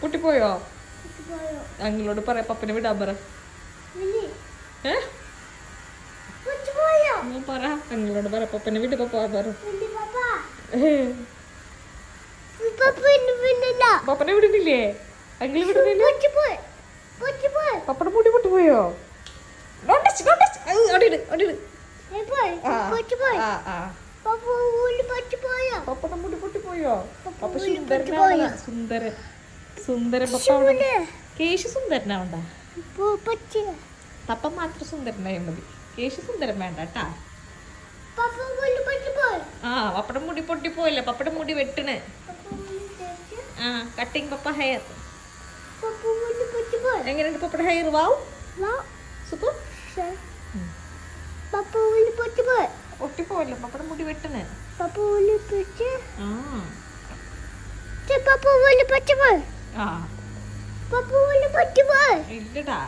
പൊട്ടിപ്പോയോ പോയോ അങ്ങളോട് പറയാ പപ്പനെ വിടാൻ പറ. പറ. അങ്ങളോട് പറ പപ്പനെ പപ്പ പറ. പിന്നില്ല പപ്പനെ വിടുന്നില്ലേ? അങ്കിൾ വിടുന്നില്ലേ? പപ്പടെ മുടി പൊട്ടിപ്പോയോ? പപ്പടെ മുടി പൊട്ടിപ്പോയോ? പപ്പ സുന്ദരനാവണ സുന്ദരൻ. അവിടെ കേശു സുന്ദരനാവണ്ട പപ്പ മാത്രം സുന്ദരനായ മതി. കേശു സുന്ദരൻ വേണ്ട കേട്ടാ. ആ പപ്പടെ മുടി പൊട്ടിപ്പോയില്ലേ പപ്പടെ മുടി വെട്ടണ്. ആ കട്ടിങ് പപ്പ ഹെയർ എങ്ങനെയുണ്ട് പപ്പട ഹെയർ വാവ് സൂപ്പർ ഒട്ടിപ്പോയില്ലേ പപ്പടെ മുടി വെട്ടണ്. പപ്പ ആ. പപ്പ പൊട്ടിപ്പോയി ഇല്ലടാ.